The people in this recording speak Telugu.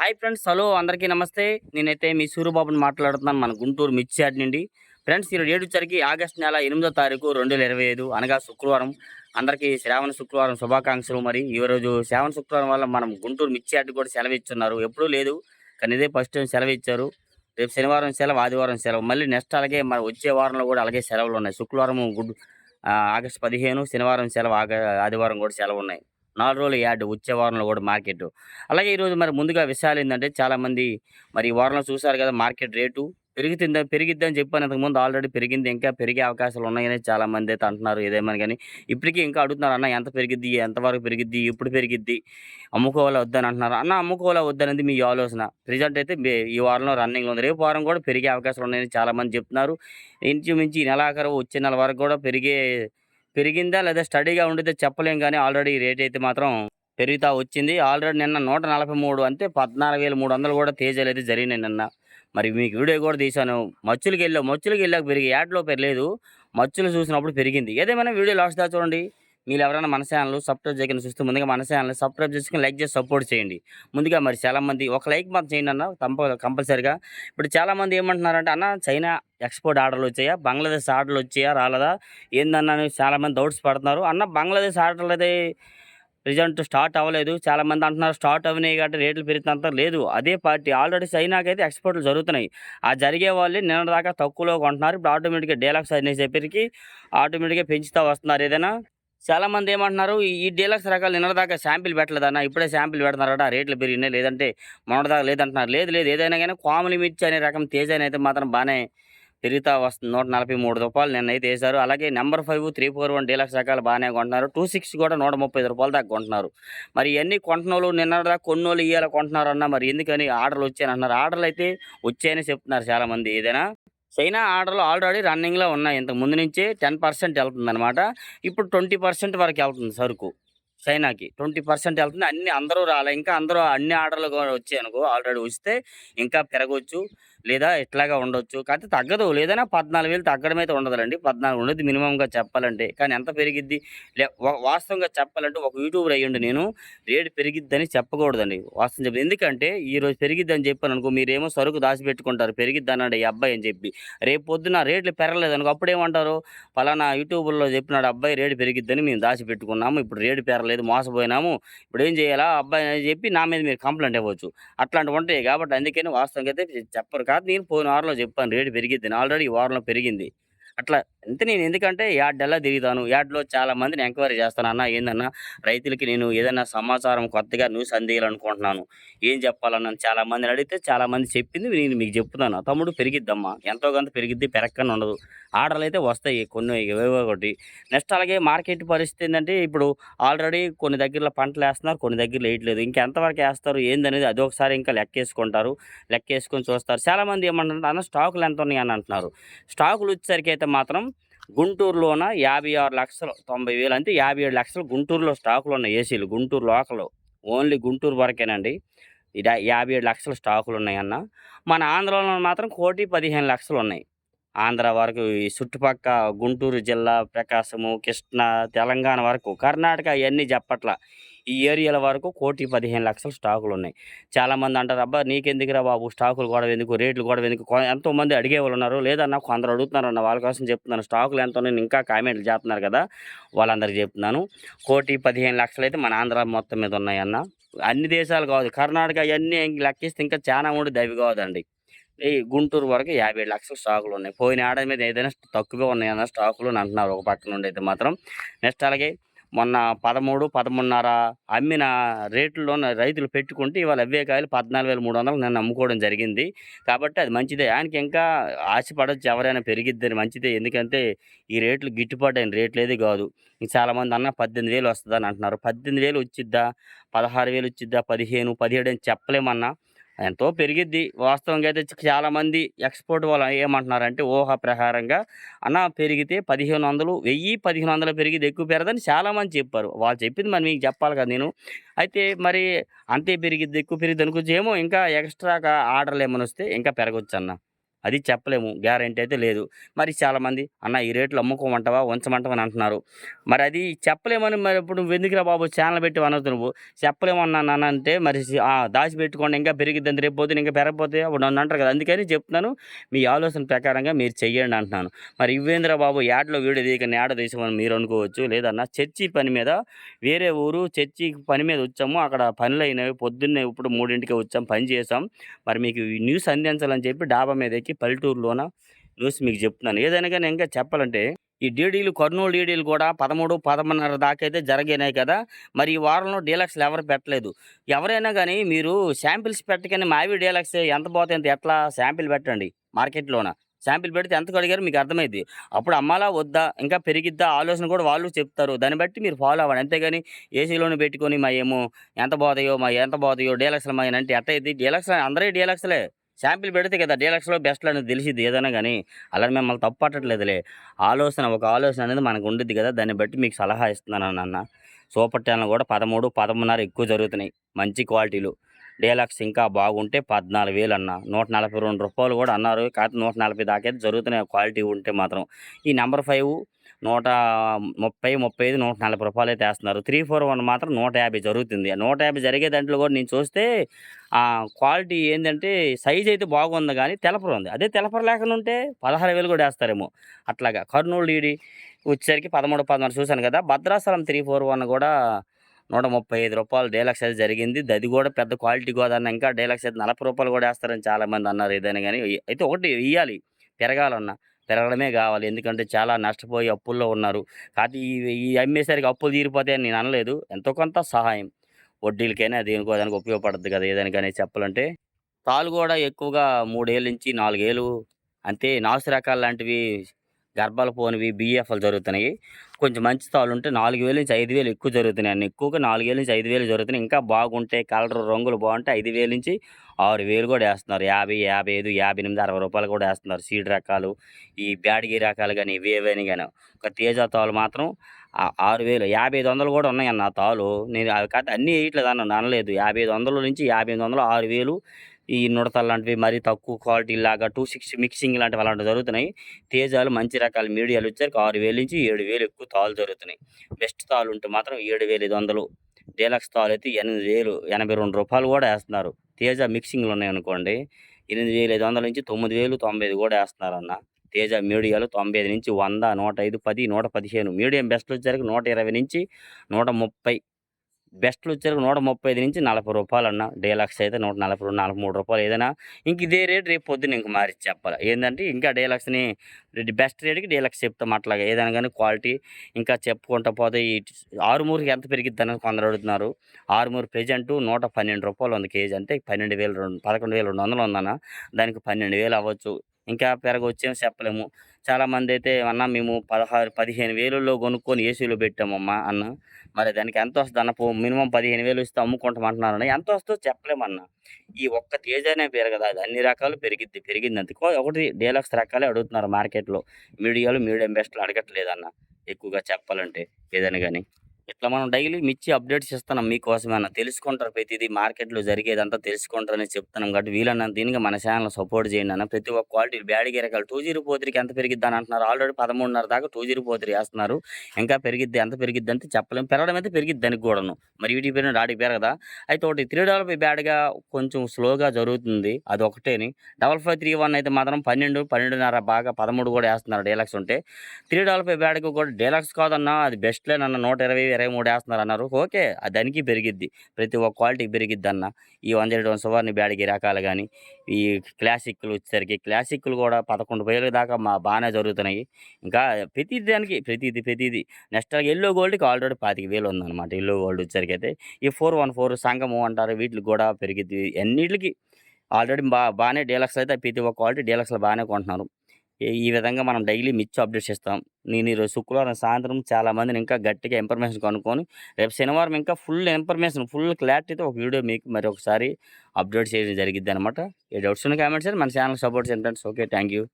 హాయ్ ఫ్రెండ్స్ హలో అందరికీ నమస్తే. నేనైతే మీ సూర్యబాబుని మాట్లాడుతున్నాను మన గుంటూరు మిర్చియాడ్ నుండి. ఫ్రెండ్స్ ఈరోజు ఏడు వచ్చరికి ఆగస్ట్ నెల ఎనిమిదో తారీఖు రెండు వేల ఇరవై ఐదు. అనగా శుక్రవారం. అందరికీ శ్రావణ శుక్రవారం శుభాకాంక్షలు. మరి ఈరోజు శ్రావణ శుక్రవారం వల్ల మనం గుంటూరు మిర్చియాడ్ కూడా సెలవు ఇస్తున్నారు ఎప్పుడూ లేదు కానీ ఇదే ఫస్ట్ టైం సెలవు ఇచ్చారు. రేపు శనివారం సెలవు ఆదివారం సెలవు. మళ్ళీ నెక్స్ట్ అలాగే మన వచ్చే వారంలో కూడా అలాగే సెలవులు ఉన్నాయి. శుక్రవారం గుడ్ ఆగస్టు ఆగస్ట్ పదిహేను శనివారం సెలవు ఆగ ఆదివారం కూడా సెలవు ఉన్నాయి. నాలుగు రోజులు యాడ్ వచ్చే వారంలో కూడా మార్కెట్. అలాగే ఈరోజు మరి ముందుగా విషయాలు ఏంటంటే చాలామంది మరి ఈ వారంలో చూసారు కదా మార్కెట్ రేటు. పెరుగుతుందా పెరిగిద్దని చెప్పాను ఇంతకుముందు ఆల్రెడీ పెరిగింది. ఇంకా పెరిగే అవకాశాలు ఉన్నాయని చాలామంది అయితే అంటున్నారు. ఏదేమని కానీ ఇప్పటికీ ఇంకా అడుగుతున్నారు అన్న ఎంత పెరిగిద్ది? ఎంతవరకు పెరిగిద్ది? ఎప్పుడు పెరిగిద్ది? అమ్ముకోవాలా వద్దని అంటున్నారు. అన్న అమ్ముకోవాలా వద్దనేది మీ ఆలోచన. రిజల్ట్ అయితే ఈ వారంలో రన్నింగ్లో ఉంది. రేపు వారం కూడా పెరిగే అవకాశాలు ఉన్నాయని చాలామంది చెప్తున్నారు. ఇంచుమించి ఈ నెలాఖరు వచ్చే నెల వరకు కూడా పెరిగే పెరిగిందా లేదా స్టడీగా ఉండితే చెప్పలేం కానీ ఆల్రెడీ రేట్ అయితే మాత్రం పెరుగుతా వచ్చింది. ఆల్రెడీ నిన్న నూట నలభై మూడు అంటే పద్నాలుగు వేల మూడు వందలు కూడా తేజాలు అయితే జరిగినాయి నిన్న. మరి మీకు వీడియో కూడా తీశాను. మచ్చులకి వెళ్ళావు మచ్చులకి వెళ్ళాక పెరిగి యాడ్లో పెరగలేదు మచ్చులు చూసినప్పుడు పెరిగింది. ఏదేమైనా వీడియో లాస్ట్ దా చూడండి. మీరు ఎవరైనా మన ఛానల్ సబ్స్క్రైబ్ చేయకుండా చూస్తే ముందుగా మన ఛానల్ సబ్స్క్రైబ్ చేసుకుని లైక్ చేసి సపోర్ట్ చేయండి. ముందుగా మరి చాలామంది ఒక లైక్ మాత్రం చేయండి అన్న కంప కంపల్సరిగా. ఇప్పుడు చాలామంది ఏమంటున్నారంటే అన్న చైనా ఎక్స్పోర్ట్ ఆర్డర్లు వచ్చాయా? బంగ్లాదేశ్ ఆర్డర్లు వచ్చాయా? రాలేదా? ఏందన్నా? చాలామంది డౌట్స్ పడుతున్నారు. అన్న బంగ్లాదేశ్ ఆర్డర్లు అయితే రిజల్ట్ స్టార్ట్ అవ్వలేదు. చాలామంది అంటున్నారు స్టార్ట్ అవినాయి కాబట్టి రేట్లు పెరిగినంత లేదు. అదే పార్టీ ఆల్రెడీ చైనాకి అయితే ఎక్స్పోర్ట్లు జరుగుతున్నాయి. ఆ జరిగే వాళ్ళే నిన్న దాకా తక్కువలో కొంటున్నారు. ఇప్పుడు ఆటోమేటిక్గా డీలక్స్ అనేసేపటికి ఆటోమేటిక్గా పెంచుతూ వస్తున్నారు. ఏదైనా చాలా మంది ఏమంటున్నారు ఈ- డీలక్స్ రకాలు నిన్న దాకా శాంపిల్ పెట్టలేదన్న ఇప్పుడే శాంపిల్ పెడుతున్నారట రేట్లు పెరిగినాయి లేదంటే మొన్నటిదాకా లేదంటున్నారు. లేదు లేదు ఏదైనా కానీ కామలి మిర్చి అనే రకం తేజాని అయితే మాత్రం బాగానే పెరుగుతా వస్తుంది. నూట నలభై మూడు రూపాయలు నిన్న అయితే వేశారు. అలాగే number five three four one deluxe రకాలు బాగానే కొంటున్నారు. టూ సిక్స్ కూడా నూట ముప్పై ఐదు రూపాయలు దాకా కొంటున్నారు. మరి ఇవన్నీ కొంటున్నోళ్ళు నిన్న దాకా కొన్నోళ్ళు ఇయ్యాల కొంటున్నారు అన్న మరి ఎందుకని ఆర్డర్లు వచ్చాయని అంటున్నారు. ఆర్డర్లు అయితే వచ్చాయని చెప్తున్నారు చాలా మంది ఏదైనా చైనా ఆర్డర్లు ఆల్రెడీ రన్నింగ్లో ఉన్నాయి. ఇంతకు ముందు నుంచే టెన్ పర్సెంట్ వెళ్తుంది అనమాట ఇప్పుడు ట్వంటీ పర్సెంట్ వరకు వెళ్తుంది సరుకు చైనాకి. ట్వంటీ పర్సెంట్ వెళ్తుంది. అన్ని అందరూ రాలే. ఇంకా అందరూ అన్ని ఆర్డర్లు కూడా వచ్చాయి అనుకో ఆల్రెడీ వస్తే ఇంకా పెరగవచ్చు లేదా ఇట్లాగా ఉండొచ్చు? కాకపోతే తగ్గదు. లేదైనా పద్నాలుగు వేలు తగ్గడం అయితే ఉండదులండి. పద్నాలుగు ఉండదు మినిమంగా చెప్పాలంటే. కానీ ఎంత పెరిగిద్ది? లే వాస్తవంగా చెప్పాలంటే ఒక యూట్యూబర్ అయ్యండి నేను. రేటు పెరిగిద్దని చెప్పకూడదండి. వాస్తవం చెప్పి ఎందుకంటే ఈరోజు పెరిగిద్ది పెరిగిద్దని చెప్పాను అనుకో మీరేమో సరుకు దాచిపెట్టుకుంటారు. పెరిగిద్ది అన్నాడు ఈ అబ్బాయి అని చెప్పి. రేపు పొద్దున రేట్లు పెరగలేదు అనుకో అప్పుడు ఏమంటారు పలానా యూట్యూబ్లో చెప్పినాడు అబ్బాయి రేటు పెరిగిద్దని మేము దాచిపెట్టుకున్నాము. ఇప్పుడు రేటు పెరగలేదు మోసపోయినాము. ఇప్పుడు ఏం చేయాలా? అబ్బాయి అని చెప్పి నా మీద మీరు కంప్లైంట్ ఇవ్వచ్చు. అట్లాంటివి ఉంటాయి కాబట్టి అందుకని వాస్తవంగా అయితే చెప్పరు. కాదు నేను పోయిన వారంలో చెప్పాను రేటు పెరిగిద్దని. ఆల్రెడీ ఈ వారంలో పెరిగింది. అట్లా అంతే నేను ఎందుకంటే యార్డెల్లా తిరుగుతాను. యార్డ్లో చాలా మందిని ఎంక్వైరీ చేస్తాను. అన్న ఏందన్నా రైతులకి నేను ఏదైనా సమాచారం కొత్తగా న్యూస్ అందియాలనుకుంటున్నాను. ఏం చెప్పాలన్నా చాలా మందిని అడిగితే చాలా మంది చెప్పింది నేను మీకు చెప్తున్నాను. తమ్ముడు పెరిగిద్దమ్మా. ఎంతో కొంత పెరిగిద్ది పెరక్కని ఉండదు. ఆర్డర్లు అయితే వస్తాయి కొన్ని ఒకటి. నెక్స్ట్ అలాగే మార్కెట్ పరిస్థితి ఏంటంటే ఇప్పుడు ఆల్రెడీ కొన్ని దగ్గరలో పంటలు వేస్తున్నారు కొన్ని దగ్గరలో వేయట్లేదు. ఇంకా ఎంతవరకు వేస్తారు ఏందనేది అది ఒకసారి ఇంకా లెక్కేసుకుంటారు. లెక్కేసుకొని చూస్తారు. చాలామంది ఏమంటారు అన్న స్టాకులు ఎంత ఉన్నాయి అని అంటున్నారు. స్టాకులు వచ్చేసరికి అయితే మాత్రం గుంటూరులోన యాభై ఆరు లక్షలు తొంభై వేలు అంటే యాభై ఏడు లక్షలు గుంటూరులో స్టాకులు ఉన్నాయి ఏసీలు. గుంటూరు లోకల్ ఓన్లీ గుంటూరు వరకేనండి. ఇది యాభై ఏడు లక్షల స్టాకులు ఉన్నాయన్న. మన ఆంధ్రలో మాత్రం కోటి పదిహేను లక్షలు ఉన్నాయి. ఆంధ్ర వరకు ఈ చుట్టుపక్క గుంటూరు జిల్లా ప్రకాశము కృష్ణా తెలంగాణ వరకు కర్ణాటక ఇవన్నీ చెప్పట్ల ఈ ఏరియాల వరకు కోటి పదిహేను లక్షల స్టాకులు ఉన్నాయి చాలామంది అంటారు అబ్బా నీకెందుకురా బాబు? స్టాకులు కూడా ఎందుకు? రేట్లు కూడా ఎందుకు? ఎంతోమంది అడిగే వాళ్ళు ఉన్నారు లేదన్నా కొందరు అడుగుతున్నారు అన్న వాళ్ళ కోసం చెప్తున్నాను. స్టాకులు ఎంత ఉన్నాయి ఇంకా కామెంట్లు చేస్తున్నారు కదా వాళ్ళందరికీ చెప్తున్నాను. కోటి పదిహేను లక్షలు అయితే మన ఆంధ్ర మొత్తం మీద ఉన్నాయన్న. అన్ని దేశాలు కాదు కర్ణాటక అవన్నీ లెక్కిస్తే ఇంకా చాలా ఉండి అవి కాదండి ఈ గుంటూరు వరకు యాభై ఏడు లక్షల స్టాకులు ఉన్నాయి. పోయిన ఆడ మీద ఏదైనా తక్కువగా ఉన్నాయన్న స్టాకులు అని అంటున్నారు ఒక పక్క నుండి అయితే మాత్రం. నెక్స్ట్ అలాగే మొన్న పదమూడు పదమూడున్నర అమ్మిన రేట్లలో రైతులు పెట్టుకుంటే ఇవాళ అవే కాయలు పద్నాలుగు వేల మూడు వందలు నన్ను అమ్ముకోవడం జరిగింది. కాబట్టి అది మంచిదే. ఆయనకి ఇంకా ఆశపడవచ్చు ఎవరైనా పెరిగిద్దని మంచిదే. ఎందుకంటే ఈ రేట్లు గిట్టుబాటు అయిన రేట్లు కాదు చాలామంది అన్న పద్దెనిమిది వేలు వస్తుందని అంటున్నారు. పద్దెనిమిది వేలు వచ్చిద్దా? పదహారు వేలు వచ్చిద్దా? పదిహేను పదిహేడు అని చెప్పలేమన్నా. ఎంతో పెరిగిద్ది. వాస్తవంగా అయితే చాలా మంది ఎక్స్పోర్ట్ వాళ్ళు ఏమంటున్నారంటే ఊహ ప్రకారంగా అన్న పెరిగితే పదిహేను వందలు వెయ్యి పదిహేను వందలు పెరిగి ఎక్కువ పెరదని చాలామంది చెప్పారు. వాళ్ళు చెప్పింది మరి మీకు చెప్పాలి కదా నేను. అయితే మరి అంతే పెరిగిద్ది ఎక్కువ పెరిగిద్ది అనుకోవచ్చు ఏమో ఇంకా ఎక్స్ట్రాగా ఆర్డర్లు ఏమైనా వస్తే ఇంకా పెరగచ్చు అన్న అది చెప్పలేము. గ్యారంటీ అయితే లేదు. మరి చాలామంది అన్న ఈ రేట్లు అమ్ముకోమంటావా? ఉంచమంటావా అని అంటున్నారు. మరి అది చెప్పలేమని మరి ఇప్పుడు నువ్వు ఎందుకురా బాబు ఛానల్ పెట్టి అనొద్దు నువ్వు? చెప్పలేమన్నా నాన్న అంటే మరి దాచి ఆ, దాచిపెట్టుకోండి. ఇంకా పెరిగిద్దని రేపు పోతే ఇంకా పెరగపోతే అప్పుడు నన్ను అంటారు కదా. అందుకని చెప్తున్నాను మీ ఆలోచన ప్రకారంగా మీరు చెయ్యండి అంటున్నాను. మరి ఇవేంద్ర బాబు? యాడ్లో వీడియో తీయక యాడ తీసామని మీరు అనుకోవచ్చు. లేదన్నా చర్చి పని మీద వేరే ఊరు చర్చి పని మీద వచ్చాము. అక్కడ పనులు అయినవి. పొద్దున్నే ఇప్పుడు మూడింటికి వచ్చాం. పని చేసాం. మరి మీకు న్యూస్ అందించాలని చెప్పి డాబా మీద ఎక్కి పల్లెటూరులోన? న్యూస్ మీకు చెప్తున్నాను. ఏదైనా కానీ ఇంకా చెప్పాలంటే ఈ డీడీలు కర్నూలు డీడీలు కూడా పదమూడు పదమూన్నర దాకా అయితే జరిగినాయి కదా. మరి ఈ వారంలో డీలక్స్లు ఎవరు పెట్టలేదు. ఎవరైనా కానీ మీరు శాంపిల్స్ పెట్టకని మావి డీలక్స్ ఎంత పోతే ఎంత ఎట్లా శాంపిల్ పెట్టండి మార్కెట్లోన? శాంపిల్ పెడితే ఎంత అడిగారు మీకు అర్థమైంది అప్పుడు అమ్మాలా వద్దా? ఇంకా పెరిగిద్దా? ఆలోచన కూడా వాళ్ళు చెప్తారు. దాన్ని బట్టి మీరు ఫాలో అవ్వండి. అంతేగాని ఏసీలోనే పెట్టుకొని మా ఏమో ఎంత బాధయో మా ఎంత బాధయో డీలక్స్లు మా అంటే ఎట్ట అయితే డీలక్స్ అందరూ డీలక్స్లే. శాంపిల్ పెడితే కదా డీలక్స్లో బెస్ట్లో అనేది తెలిసిద్ది ఏదైనా కానీ అలా మిమ్మల్ని తప్పు పట్టట్లేదులే. ఆలోచన ఒక ఆలోచన అనేది మనకు ఉండిద్ది కదా. దాన్ని బట్టి మీకు సలహా ఇస్తున్నాను అన్న సూపర్ ఛానల్ కూడా పదమూడు పదమూడున్నర ఎక్కువ జరుగుతున్నాయి. మంచి క్వాలిటీలు. డీలక్స్ ఇంకా బాగుంటే పద్నాలుగు వేలు అన్న. నూట నలభై రెండు రూపాయలు కూడా అన్నారు. కాకపోతే నూట నలభై దాకా అయితే జరుగుతున్నాయి. క్వాలిటీ ఉంటే మాత్రం. ఈ నెంబర్ ఫైవ్ నూట ముప్పై ముప్పై ఐదు నూట నలభై రూపాయలు అయితే వేస్తున్నారు త్రీ ఫోర్ వన్ మాత్రం నూట యాభై జరుగుతుంది. నూట యాభై జరిగే దాంట్లో కూడా నేను చూస్తే ఆ క్వాలిటీ ఏంటంటే సైజ్ అయితే బాగుంది కానీ తెలపర ఉంది. అదే తెలపర లేకుండా ఉంటే పదహారు వేలు కూడా వేస్తారేమో. అట్లాగా కర్నూలు ఈడి వచ్చేసరికి పదమూడు పదమూడు చూశాను కదా. భద్రాచలం త్రీ ఫోర్ వన్ కూడా నూట ముప్పై ఐదు రూపాయలు డీలక్స్ అయితే జరిగింది. అది కూడా పెద్ద క్వాలిటీ గోదాన్ని ఇంకా డీలక్స్ అయితే నలభై రూపాయలు కూడా వేస్తారని చాలామంది అన్నారు ఏదైనా కానీ. అయితే ఒకటి ఇవ్వాలి పెరగాలన్నా. పెరగడమే కావాలి. ఎందుకంటే చాలా నష్టపోయి అప్పుల్లో ఉన్నారు. కాకపోతే ఈ ఈ అమ్మేసరికి అప్పులు తీరిపోతాయని నేను అనలేదు. ఎంతో కొంత సహాయం. వడ్డీలకైనా దేనికో దానికి ఉపయోగపడుతుంది కదా ఏదానికైనా చెప్పాలంటే. తాలు కూడా ఎక్కువగా మూడేళ్ళ నుంచి నాలుగేళ్ళు అంతే నాసు రకాలు లాంటివి గర్భాలు పోనివి బిఎఫ్ఎల్ జరుగుతున్నాయి. కొంచెం మంచి తాళ్ళు ఉంటే నాలుగు వేలు నుంచి ఐదు వేలు ఎక్కువ జరుగుతున్నాయి. అన్ని ఎక్కువగా నాలుగు వేలు నుంచి ఐదు వేలు జరుగుతున్నాయి. ఇంకా బాగుంటే కలర్ రంగులు బాగుంటే ఐదు వేలు నుంచి ఆరు వేలు కూడా వేస్తున్నారు. యాభై యాభై ఐదు యాభై ఎనిమిది అరవై రూపాయలు కూడా వేస్తున్నారు. సీడ్ రకాలు ఈ బ్యాడ్గి రకాలు కానీ ఇవేవని కానీ ఒక తేజ తాలు మాత్రం ఆరు వేలు యాభై ఐదు వందలు కూడా ఉన్నాయి అన్న తాలు. నేను అవి కాదు అన్నీ వేయట్లేదు అన్న అనలేదు. యాభై ఐదు వందల నుంచి యాభై ఎనిమిది వందలు ఆరు వేలు ఈ నుడతలు లాంటివి మరీ తక్కువ క్వాలిటీ లాగా టూ సిక్స్ మిక్సింగ్ లాంటివి అలాంటివి జరుగుతున్నాయి. తేజాలు మంచి రకాల మీడియాలు వచ్చారు ఆరు వేలు నుంచి ఏడు వేలు ఎక్కువ తాలు జరుగుతున్నాయి. బెస్ట్ తాలు ఉంటే మాత్రం ఏడు వేలు ఐదు వందలు. డీలక్స్ తాలు అయితే ఎనిమిది వేలు ఎనభై రెండు రూపాయలు కూడా వేస్తున్నారు. తేజ మిక్సింగ్లు ఉన్నాయనుకోండి ఎనిమిది వేల ఐదు వందల నుంచి తొమ్మిది వేలు తొంభై ఐదు కూడా వేస్తున్నారన్న. తేజ మీడియాలు తొంభై ఐదు నుంచి వంద నూట ఐదు పది నూట పదిహేను. మీడియం బెస్ట్ వచ్చేసరికి నూట ఇరవై నుంచి నూట ముప్పై బెస్ట్లు వచ్చేసరికి నూట ముప్పై ఐదు నుంచి నలభై రూపాయలు అన్న డేలక్స్ అయితే నూట నలభై రెండు నలభై మూడు రూపాయలు ఏదైనా. ఇంక ఇదే రేట్ రేపు పొద్దున్న ఇంక మారి చెప్పాలి. ఏంటంటే ఇంకా డీలక్స్ని బెస్ట్ రేట్కి డేలక్స్ చెప్తాం అట్లాగే. ఏదైనా కానీ క్వాలిటీ ఇంకా చెప్పుకుంటా పోతే ఈ ఆరుమూరుకి ఎంత పెరిగిద్ది అనేది కొందరు అడుగుతున్నారు. ఆరుమూరు ప్రజెంట్ నూట పన్నెండు రూపాయలు ఉంది కేజీ. అంటే పన్నెండు వేలు రెండు పదకొండు వేలు రెండు వందలు ఉందన్న. దానికి పన్నెండు వేలు అవ్వచ్చు. ఇంకా పెరగవచ్చేమో చెప్పలేము. చాలామంది అయితే అన్న మేము పదహారు పదిహేను వేలలో కొనుక్కొని ఏసీలో పెట్టామమ్మా అన్న. మరి దానికి ఎంత వస్తుంది అన్న పో- మినిమం పదిహేను వేలు ఇస్తే అమ్ముకుంటాం అంటున్నారు ఎంత వస్తుందో చెప్పలేమన్న ఈ ఒక్క తేజనే పెరగదు అది అన్ని రకాలు పెరిగిద్ది పెరిగింది అందుకో ఒకటి డీలక్స్ రకాలే అడుగుతున్నారు మార్కెట్లో. మీడియాలు మీడియం బెస్ట్లు అడగట్లేదన్న ఎక్కువగా చెప్పాలంటే ఏదైనా కానీ ఇట్లా మనం డైలీ మిర్చి అప్డేట్స్ ఇస్తున్నాం మీకోసమే అన్న తెలుసుకుంటారు ప్రతిదీ మార్కెట్లో జరిగేదంతా తెలుసుకుంటారని చెప్తున్నాం కాబట్టి వీలన్నా దీనిగా మన ఛానల్ సపోర్ట్ చేయండి అన్న. ప్రతి ఒక్క క్వాలిటీ బ్యాడిగే రకాలు టూ జీరో పోత్రికి ఎంత పెరిగిద్దని అని అంటున్నారు. ఆల్రెడీ పదమూడున్నర దాకా టూ జీరో పోత్రి వేస్తున్నారు. ఇంకా పెరిగిద్ది ఎంత పెరిగిద్ది అంటే చెప్పలేము పెరగడం అయితే పెరిగిద్ది దానికి కూడాను. మరి వీటికి పెరిగిన ఆడికి పెరగదా? అయితే ఒకటి త్రీ డబల్ ఫైవ్ బ్యాడ్గా కొంచెం స్లోగా జరుగుతుంది. అది ఒకటేని. డబల్ ఫైవ్ త్రీ వన్ అయితే మాత్రం పన్నెండు పన్నెండున్నర బాగా పదమూడు కూడా వేస్తున్నారు డీలక్స్ ఉంటే. త్రీ డబల్ ఫైవ్ బ్యాడ్కి కూడా డీలక్స్ కాదన్నా అది బెస్ట్లేనన్న నూట ఇరవై ఇరవై మూడు వేస్తున్నారు అన్నారు. ఓకే దానికి పెరిగిద్ది. ప్రతి ఒక్క క్వాలిటీకి పెరిగిద్ది అన్న ఈ వంద ఇరవై వన్ సువర్ణ బ్యాడ్కి రకాలు కానీ ఈ క్లాసిక్లు వచ్చేసరికి క్లాసిక్లు కూడా పదకొండు వేల దాకా మా బాగానే జరుగుతున్నాయి. ఇంకా ప్రతి దానికి ప్రతిది ప్రతిది. నెక్స్ట్ ఎల్లో గోల్డ్కి ఆల్రెడీ పాతిక వేలు ఉందన్నమాట ఎల్లో గోల్డ్ వచ్చేసరికి అయితే. ఈ ఫోర్ వన్ ఫోర్ సంగము అంటారు వీటికి కూడా పెరిగిద్ది. అన్నిటికి ఆల్రెడీ బా బాగానే డీలక్స్ అయితే ప్రతి ఒక్క క్వాలిటీ డీలక్స్లో బాగానే కొంటున్నారు. ఈ- విధంగా మనం డైలీ మిచ్చు అప్డేట్స్ ఇస్తాం నేను ఈరోజు శుక్రవారం సాయంత్రం చాలా మందిని ఇంకా గట్టిగా ఇన్ఫర్మేషన్ కనుక్కొని రేపు శనివారం ఇంకా ఫుల్ ఇన్ఫర్మేషన్ ఫుల్ క్లారిటీతో ఒక వీడియో మీకు మరి ఒకసారి అప్డేట్ చేయడం జరిగిద్ది అనమాట ఏ డౌట్స్ ఉన్న కామెంట్స్ మన ఛానల్ సపోర్ట్ చేయండి ఓకే థ్యాంక్ యూ.